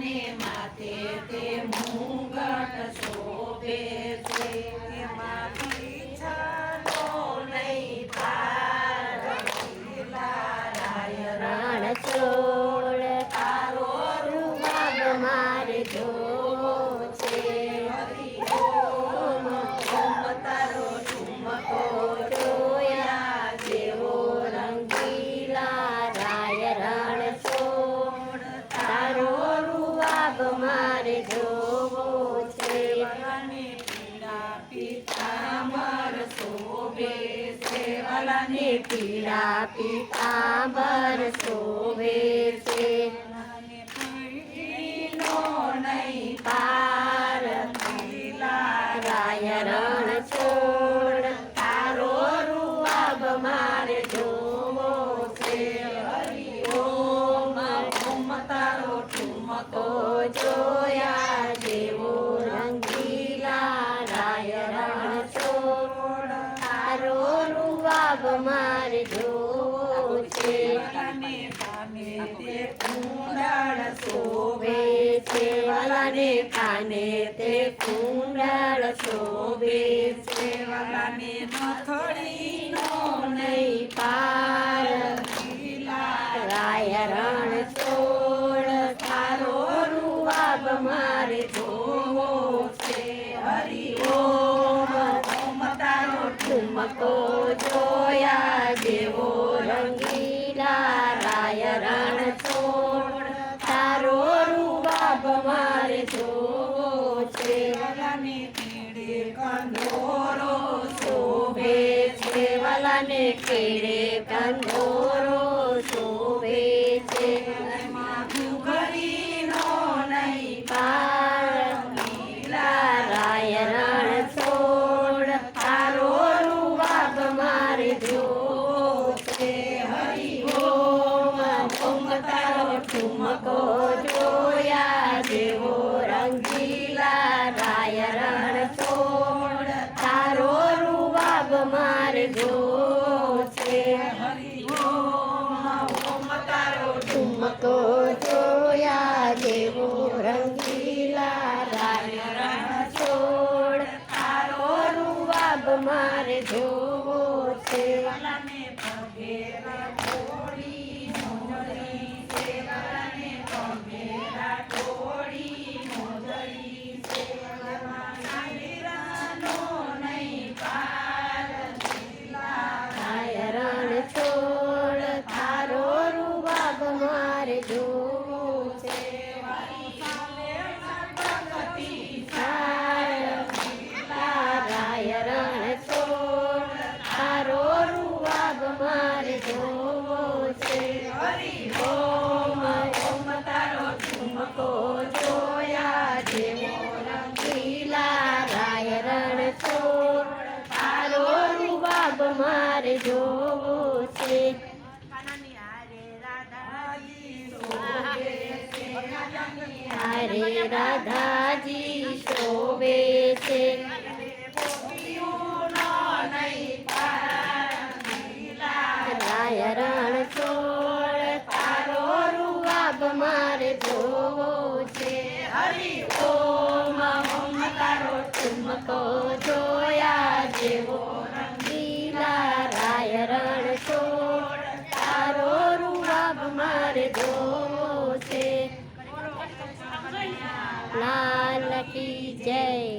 અને માથે તે મુગટ શોભે છે. એમાંથી છતો નહીં પાર. રાય રાણ છોડ તારો રૂવાગ મારજો. મારે પીડા પિતાંબર શોભે સેવાલાની પીડા પિતાંબર શોભે છે પાર રાય રણ છોડ તારો રૂપ મારે જોવો છે હરિ ઓમ ઓમ તારો ઠુમકો જો રૂવાબ મારે જોવો છે શોભે છે. વાલાને કાને તે કુંડળ શોભે છે. વાલાને નથડીનો નહીં પાર. રાય રણ છોડ. તારો રૂવાબ મારે જોવો છે. હરિ ઓમ ઓમ તારો ઠુમકો છે કેડે કંદોરો શોભે છે. ઘરીનો નહીં પાર લીલા રાય રણ છોડ, તારો રૂવાબ મારે જો છે. હરિ ઓમ ઓમ તારો ઠુમકો જોયા જેવો રંગીલા રાય રણ ઠુમકો જોયા જેવો રંગીલા રાય રણ છોડ તારો રૂવાબ મારે જોવો છે રણ છોડ હરે રાધાજી, શોભે છે. રાય રણ છોડ તારો રૂવાબ મારે જોવો છે. હરિ ઓમ ઓમ તારો જોયા જેવો રંગીલા રાય રણ છોડ તારો રૂવાબ મારે જોવો છે લાલ કી જય